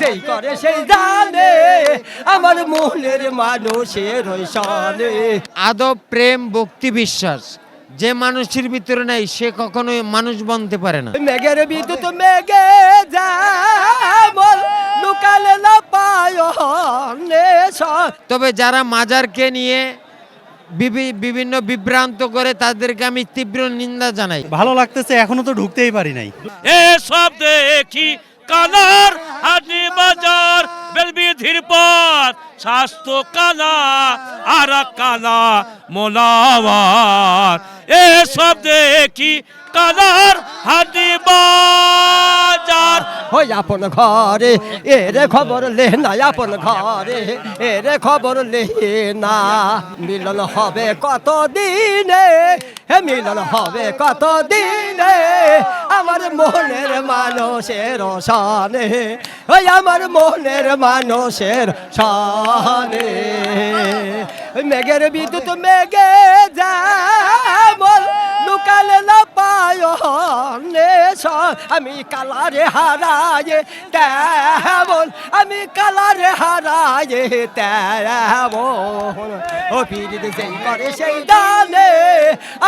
যেই করে সেই জানে আমার মনের মানুষের সনে আদব প্রেম ভক্তি বিশ্বাস যে মানুষের ভিতরে নাই সে কখনোই মানুষ বনতে পারে না। মেঘের বিদ্যুৎ মেঘে যেমন লুকালে না পায় তবে যারা মাজারকে নিয়ে বিভিন্ন বিভ্রান্ত করে তাদেরকে আমি তীব্র নিন্দা জানাই। ভালো লাগতেছে এখনও তো ঢুকতেই পারি নাই। এসব দেখি কানার হাজি বাজার বেলবিধির পথ স্বাস্থ্য কানা আর কানা মোনাওয়ার। এসব দেখি কানার হাটনি বাজার। ওই আপন ঘরে, এরে খবর লে না আপন ঘরে, এরে খবর লে না। মিলন হবে কত দিনে হে মিলন হবে কত দিনে আমার মনের মানুষের সনে ওই আমার মনের মানুষের সনে মেঘের বিদ্যুৎ মেঘে যেমন লুকালে না পায় আমি কালারে হারায়ে তেমন, আমি কালারে হারায়ে তেমন। ও পিড়িত সেই করে সেই দানে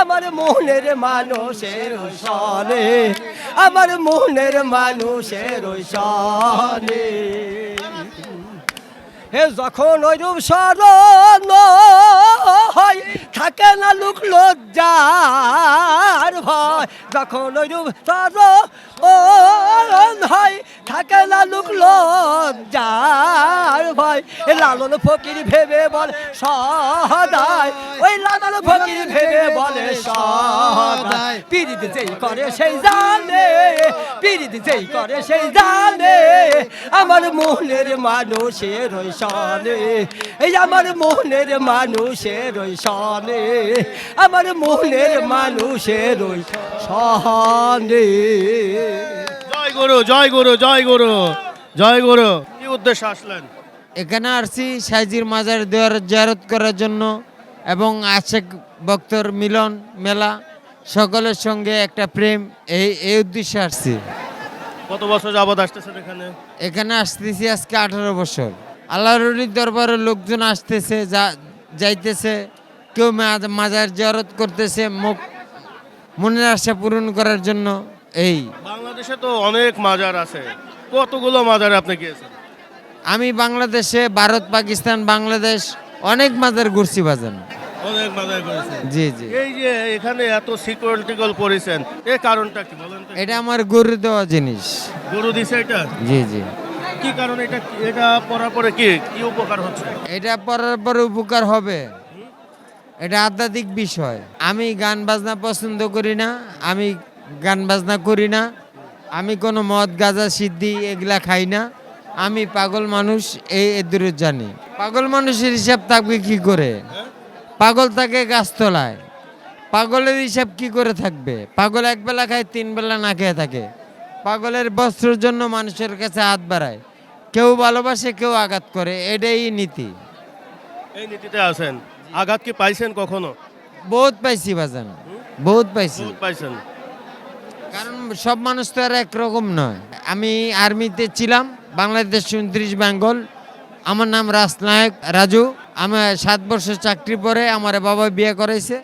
আমার মনের মানুষের সনে, আমার মনের মানুষের সনে। যখন ওই রূপ হয়, থাকে না লোক লজ্জার ভয়। যখন ওই রূপ স্মরণ হয়, থাকে না লোক লজ্জার ভয়। লালন ফকির ভেবে বলে সদায় ওই লালন ফকির ভেবে বলে সদায় পিরিত যেই করে সেই জানে, পিরিত যেই করে সেই জানে আমার মনের মানুষের সনে এই আমার মনের মানুষের সনে আমার মনের মানুষের সনে জয় গুরু জয় গুরু জয় গুরু জয় গুরু। কি উদ্দেশ্যে আসলেন? এখানে আসছি সাইজির মাজার দেওয়ার জারত করার জন্য এবং আশেক ভক্তর মিলন মেলা সকলের সঙ্গে একটা প্রেম এই এই উদ্দেশ্যে আসছি। কত বছর যাবত আসতেছেন এখানে? এখানে আসতেছি আজকে আঠারো বছর। আল্লাহর অলির দরবারে লোকজন আসতেছে যা যাইতেছে। কেউ মাজার জারত করতেছে মুখ মনের আশা পূরণ করার জন্য। এই। বাংলাদেশে তো অনেক মাজার আছে। কতগুলো মাজারে আপনি গিয়েছেন? আমি বাংলাদেশে ভারত পাকিস্তান বাংলাদেশ অনেক মাজার ঘুরছি বাজান। অনেক মাজার করেছেন। জি জি। এই যে এখানে এত সিকিউরিটিকল করেছেন এর কারণটা কি বলেন তো? এটা আমার গরু দেওয়া জিনিস। গুরু দিছে এটা? জি জি। কি কারণে এটা এটা পড়ার পরে কি কি উপকার হচ্ছে? এটা পড়ার পরে উপকার হবে। এটা আধ্যাত্মিক বিষয়। আমি গান বাজনা পছন্দ করি না আমি গান বাজনা করি না আমি কোনো মদ গাজা সিদ্ধি এগুলা খাই না। আমি পাগল মানুষ এই দূরে জানি। পাগল মানুষের হিসাব থাকবে কি করে? পাগল থাকে গাছতলায়। পাগলের হিসাব কি করে থাকবে? পাগল এক বেলা খায় তিন বেলা না খেয়ে থাকে। পাগলের বস্ত্রের জন্য মানুষের কাছে হাত বাড়ায়। কেউ ভালোবাসে কেউ আঘাত করে এটাই নীতি। এই নীতিতে আছেন। আঘাত কি পাইছেন কখনো? বহুত পাইছি বাজান বহুত পাইছি। পাইছেন। কারণ সব মানুষ তো আর একরকম নয়। আমি আর্মিতে ছিলাম বাংলাদেশ উনত্রিশ বেঙ্গল। আমার নাম রাজনায়ক রাজু। আমি সাত বছর চাকরি পরে আমার বাবা বিয়ে করাইছে।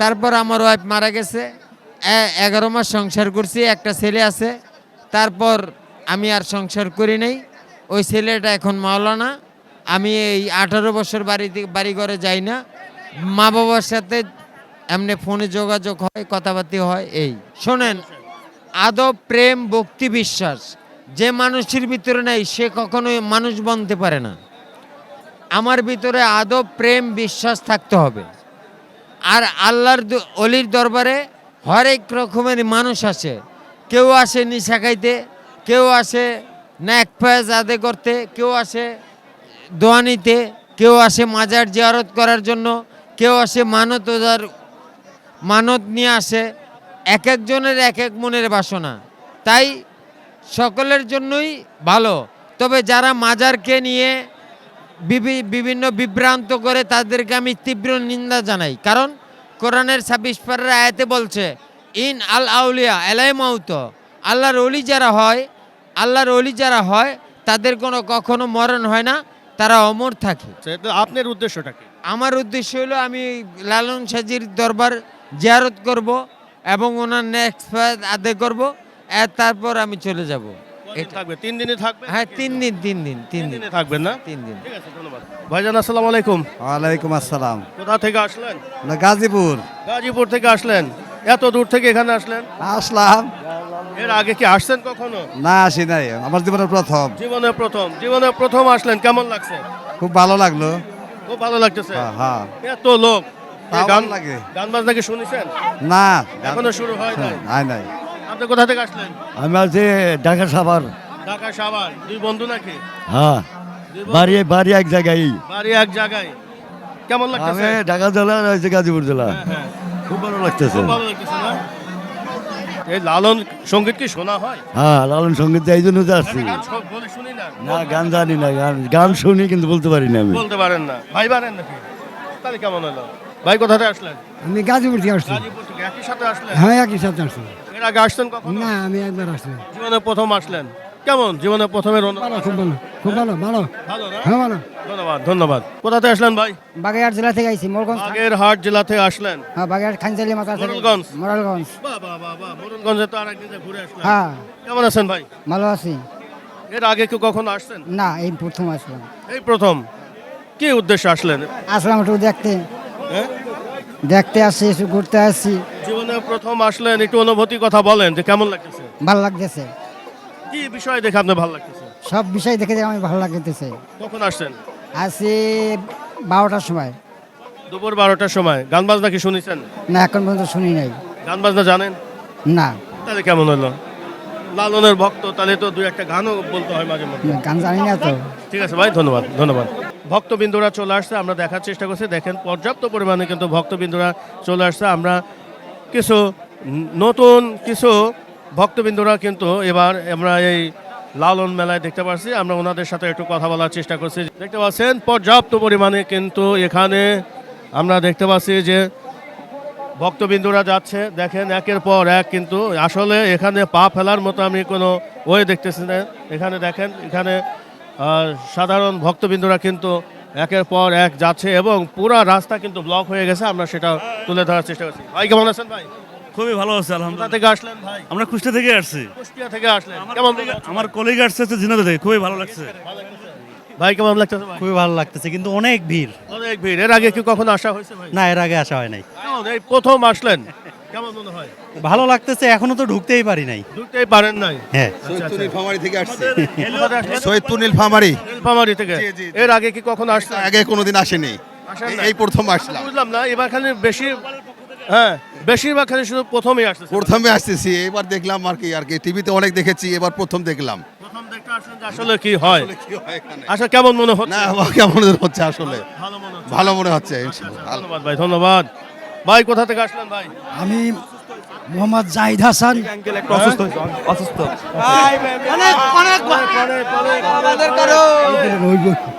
তারপর আমার ওয়াইফ মারা গেছে। এগারো মাস সংসার করছি, একটা ছেলে আছে। তারপর আমি আর সংসার করি নাই। ওই ছেলেটা এখন মাওলানা। আমি এই আঠারো বছর বাড়িতে বাড়ি ঘরে যাই না। মা বাবার সাথে এমনি ফোনে যোগাযোগ হয়, কথাবার্তা হয়, এই। শোনেন, আদব, প্রেম, ভক্তি, বিশ্বাস। যে মানুষের ভিতরে নেই, সে কখনোই মানুষ বনতে পারে না। আমার ভিতরে আদব প্রেম, বিশ্বাস থাকতে হবে। আর আল্লাহর অলির দরবারে হরেক রকমের মানুষ আসে। কেউ আসে নিশা খাইতে, কেউ আসে ন্যাক ফয়েজ আদে করতে, কেউ আসে দোয়া নিতে, কেউ আসে মাজার জিয়ারত করার জন্য, কেউ আসে মানত ওজার, মানত নিয়ে আসে। এক একজনের এক এক মনের বাসনা। তাই সকলের জন্যই ভালো। তবে যারা মাজারকে নিয়ে বিভিন্ন বিভ্রান্ত করে তাদেরকে আমি তীব্র নিন্দা জানাই। কারণ কোরআনের ছাব্বিশ পারের আয়াতে বলছে ইন আল আউলিয়া এলাই মাউত আল্লাহর অলি যারা হয় আল্লাহর অলি যারা হয় তাদের কোনো কখনো মরণ হয় না তারা অমর থাকে। আপনার উদ্দেশ্যটা কি? আমার উদ্দেশ্য হলো আমি লালন সাজির দরবার জিয়ারত করব এবং ওনার নেক্সট আদায় করব আর তারপর আমি চলে যাব। থাকবে? তিন দিনে থাকবে? হ্যাঁ তিন দিন তিন দিন তিন দিন। দিনে থাকবেন না? তিন দিন। ঠিক আছে ধন্যবাদ। ভাইজান আসসালামু আলাইকুম। ওয়ালাইকুম আসসালাম। কোথা থেকে আসলেন? না গাজীপুর। গাজীপুর থেকে আসলেন। এত দূর থেকে এখানে আসলেন? আসলাম। এর আগে কি আসছেন কখনো? না আসি নাই। আমার জীবনের প্রথম। জীবনে প্রথম। জীবনে প্রথম আসলেন। কেমন লাগছে? খুব ভালো লাগল। খুব ভালো লাগতেছে? হ্যাঁ, হ্যাঁ। এত লোক। গান লাগে। গান বাজনা কি শুনেছেন? না। এখনও শুরু হয় নাই? নাই নাই। আপনি কোথা থেকে আসলেন? আমি আছি ঢাকা সাভার। ঢাকা সাভার। দুই বন্ধু নাকি? হ্যাঁ বাড়ি বাড়ি এক জায়গায়। বাড়ি এক জায়গায়। কেমন আমি ঢাকা জেলা রয়েছে গাজীপুর জেলা। হ্যাঁ খুব ভালো লাগতেছে। খুব ভালো লাগতেছে না? এই লালন সংগীত কি শোনা হয়? হ্যাঁ লালন সংগীত এই জন্য তো আসছি। না। গান জানি না। গান গান শুনি কিন্তু বলতে পারি না আমি। বলতে পারেন না। ভাই পারেন নাকি? তাহলে কেমন হলো? ভাই কোথা থেকে আসলেন? আমি গাজীপুর থেকে আসছি। গাজীপুর থেকে। একই সাথে আসলেন? হ্যাঁ একই সাথে আসছি। এর আগে আসছেন কখনো? না আমি একবার আসছি জীবনে প্রথম আসলেন। কেমন? জীবনে প্রথমের? ভালো খুব ভালো। খুব ভালো ভালো। ভালো না? হ্যাঁ ভালো। ধন্যবাদ ধন্যবাদ। কোথা থেকে আসলেন ভাই? বাগেরহাট জেলা থেকে আইছি মোরগঞ্জ বাগেরহাট জেলা থেকে আসলেন। হ্যাঁ বাগেরহাট খানচালি মাথা থেকে। মোরেলগঞ্জ। মোরালগঞ্জ। বাহ বাহ বাহ বাহ। মরুনগঞ্জে তো আরেকদিন যে ঘুরে আসলেন হ্যাঁ। কেমন আছেন ভাই? ভালো আছি। এর আগে কি কখনো আসছেন? না এই প্রথম আসলাম। এই প্রথম। কি উদ্দেশ্যে আসলেন? আসলাম একটু দেখতে। হ্যাঁ? দেখতে আসি একটু ঘুরতে আসছি জীবনে প্রথম আসলেন একটু অনুভূতি কথা বলেন যে কেমন লাগতেছে? ভালো লাগতেছে। কি বিষয় দেখে আপনার ভালো লাগতেছে? সব বিষয় দেখে আমি ভালো লাগতেছে। কখন আসছেন? আসি বারোটার সময়। দুপুর বারোটার সময়। গান বাজনা কি শুনেছেন? না এখন পর্যন্ত শুনি নাই। গান বাজনা জানেন? না। তাহলে কেমন হলো? লালনের ভক্ত তাহলে তো দুই একটা গানও বলতে হয় মাঝে মধ্যে। গান জানি না তো। ঠিক আছে ভাই ধন্যবাদ ধন্যবাদ। ভক্তবিন্দুরা চলে আসছে, আমরা দেখার চেষ্টা করছি। দেখেন, পর্যাপ্ত পরিমাণে কিন্তু ভক্তবিন্দুরা চলে আসছে। আমরা কিছু নতুন কিছু ভক্তবিন্দুরা কিন্তু এবার আমরা এই লালন মেলায় দেখতে পাচ্ছি আমরা ওনাদের সাথে একটু কথা বলার চেষ্টা করছি। দেখতে পাচ্ছেন, পর্যাপ্ত পরিমাণে কিন্তু এখানে আমরা দেখতে পাচ্ছি যে ভক্তবিন্দুরা যাচ্ছে। দেখেন, একের পর এক কিন্তু আসলে এখানে পা ফেলার মতো আমি কোনো ওয়ে দেখতেছি না। এখানে দেখেন, এখানে সাধারণ ভক্তবৃন্দরা কিন্তু একের পর এক যাচ্ছে এবং পুরো রাস্তা কিন্তু ব্লক হয়ে গেছে। আমরা সেটা তুলে ধরার চেষ্টা করছি। ভাই কেমন আছেন ভাই? খুবই ভালো আছে আলহামদুলিল্লাহ। থেকে আসলেন ভাই? আমরা কুষ্টিয়া থেকে আসছি। কুষ্টিয়া থেকে আসলেন। কেমন আমার কলিগ আসছে হচ্ছে ঝিনাইদহ থেকে। খুবই ভালো লাগছে। ভাই কেমন লাগতেছে ভাই? খুবই ভালো লাগতেছে কিন্তু অনেক ভিড়। অনেক ভিড়। এর আগে কি কখনো আসা হয়েছে ভাই? না এর আগে আসা হয় নাই। কেমন? এই প্রথম আসলেন? কেমন মনে হয়? ভালো লাগতেছে এখনও তো ঢুকতেই পারি নাই। ঢুকতেই পারেন নাই? হ্যাঁ। সৈয়দপুর নীলফামারী থেকে আসছে? সৈয়দপুর নীলফামারী নীলফামারী থেকে। এর আগে কি কখনো আসছেন? আগে কোনোদিন আসেনি। এই- প্রথম আসলাম। বুঝলাম না এবার খালি বেশি হ্যাঁ বেশিরভাগ খালি শুধু প্রথমই আসছে প্রথমে আসতেছি এবার দেখলাম আর কি আর কি। টিভিতে অনেক দেখেছি এবার প্রথম দেখলাম। আসলে কি হয়। কি হয় এখানে? আসলে কেমন মনে হচ্ছে? না কেমন হচ্ছে আসলে? ভালো মনে হচ্ছে। ভালো হচ্ছে ইনশাআল্লাহ। ভালো। ধন্যবাদ ভাই ধন্যবাদ। ভাই কোথা থেকে আসলেন ভাই? আমি মোহাম্মদ জাহিদ হাসান।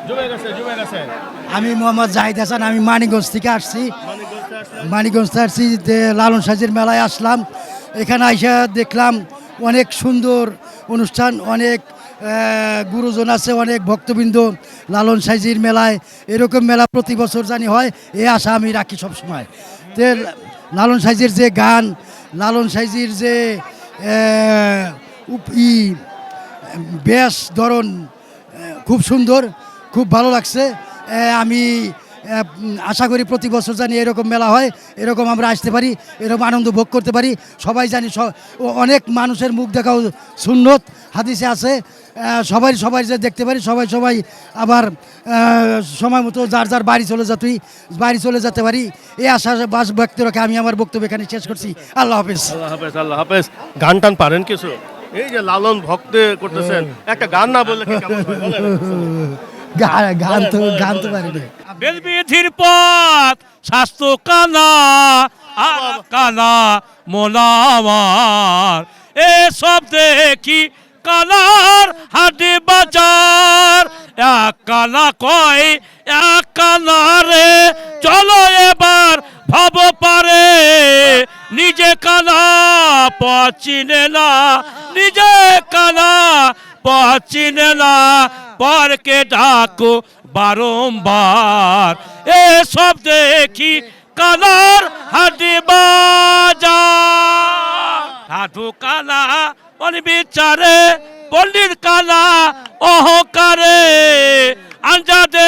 জমে গেছে আমি মোহাম্মদ জাহিদ হাসান আমি মানিকগঞ্জ থেকে আসছি। মানিকগঞ্জ থেকে আসছি যে লালন সাজের মেলায় আসলাম। এখানে আইসা দেখলাম অনেক সুন্দর অনুষ্ঠান অনেক গুরুজন আছে অনেক ভক্তবৃন্দ লালন সাইজির মেলায়। এরকম মেলা প্রতি বছর জানি হয় এ আশা আমি রাখি সব তে লালন সাইজির যে গান, লালন সাইজির যে ই বেশ ধরন খুব সুন্দর, খুব ভালো লাগছে। আমি আশা করি প্রতি বছর জানি এরকম মেলা হয় এরকম আমরা আসতে পারি এরকম আনন্দ ভোগ করতে পারি। সবাই জানি অনেক মানুষের মুখ দেখাও সুন্নত হাদিসে আছে সবাই সবাই যে দেখতে পারি সবাই সবাই আবার সময় মতো যার যার বাড়ি চলে যাতুই বাড়ি চলে যেতে পারি। এই আশা বাস ব্যক্ত রেখে আমি আমার বক্তব্য এখানে শেষ করছি। আল্লাহ হাফিজ। আল্লাহ হাফেজ আল্লাহ হাফেজ। গান টান পারেন কিছু? এই যে লালন ভক্তে করতেছেন একটা গান না বললে কেমন হয়? গান তো গান তো পারি না বেলবিধির পথ স্বাস্থ্য কানা আর কানা এসব দেখি কানার হাটে বাজার। এক কানা কয় এক কানা রে চলো এবার ভাব পারে। নিজে কানা পচিনে না নিজে কানা পচিনে না, পরকে ডাকো বারংবার। এসব দেখি কালার হাডি বাজার সাধু কালা অনিবিচারে, পণ্ডিত কালা অহকারে আঞ্জাদে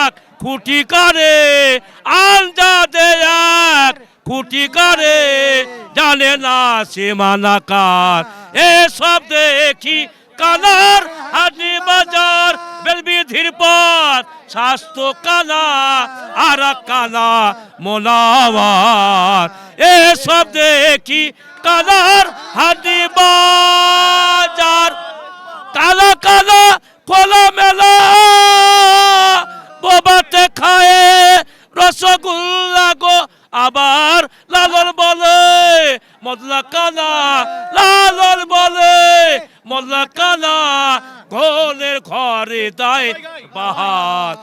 এক খুঁটি কারে আঞ্জাদে এক খুঁটি কারে জানে না সীমানাকার এসব দেখি কালার হাজি বাজার, বেলবিধির পথ, স্বাস্থ্য কালা আর কালা মোনাবার এসব দেখি কালার হাজি বাজার কালা কালা কলা মেলা বোবাতে খায় রসগোল্লা গো আবার লালন বলে মদলা কানা লালন বলে মদলা কানা কোনের ঘরে দায় বাহার।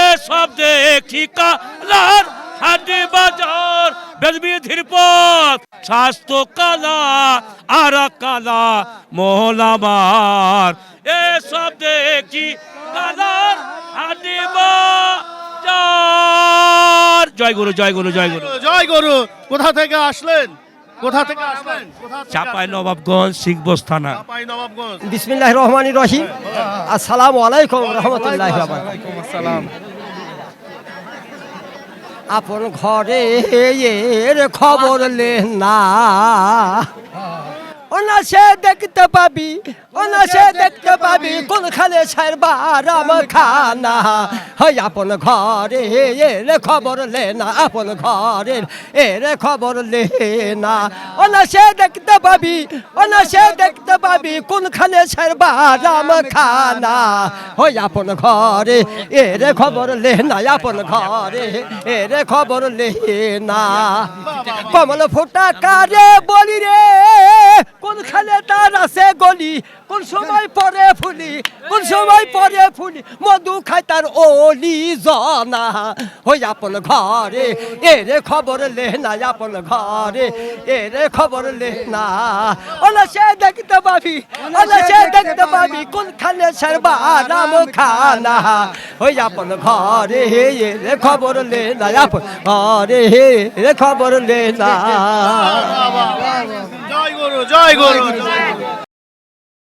এসব দেখি কালার হাডি বাজার বেলবিধির পথ, স্বাস্থ্য কালা, আর কালা মোহলামার এসব দেখি কালার হাডি বাজার। জয় গুরু জয় গুরু। জয় গুরু, জয় গরু। কোথা থেকে আসলেন? কোথা থেকে আসলেন? চাপাই নবাবগঞ্জ শিখবস থানা। চাপাই নবাবগঞ্জ। বিসমিল্লাহ রহমান রহিম। আসসালামু আলাইকুম রহমতুল্লাহ আপন ঘরে এর খবর লে না। অনাসে দেখতে পাবি অনাসে দেখতে পাবি, কোন খালে ছাড়বা রাম খানা। হয় আপন ঘরে, এর খবর লে না, আপন ঘরের এর খবর লে না। অনাসে দেখতে পাবি অনাসে দেখতে পাবি, কোন খালে ছাড়বা রাম খানা। হয় আপন ঘরে, এর খবর লে না, আপন ঘরে, এর খবর লে না। কমল ফোটা কারে বলি রে কোন খালে তার আছে গলি? কোন সময় পরে ফুলি? কোন সময় পরে ফুলি? মধু খায় তার ওলি জনা। হই আপন ঘরে, এরে খবর লে না আপন ঘরে, এরে খবর লে না ওলা সে দেখতে পাবি, ওলা সে দেখতে পাবি, কোন খালে সরবা রাম খানা হই আপন ঘরে, এরে খবর লে না আপন ঘরে, এরে খবর লে না গরু জয় গরু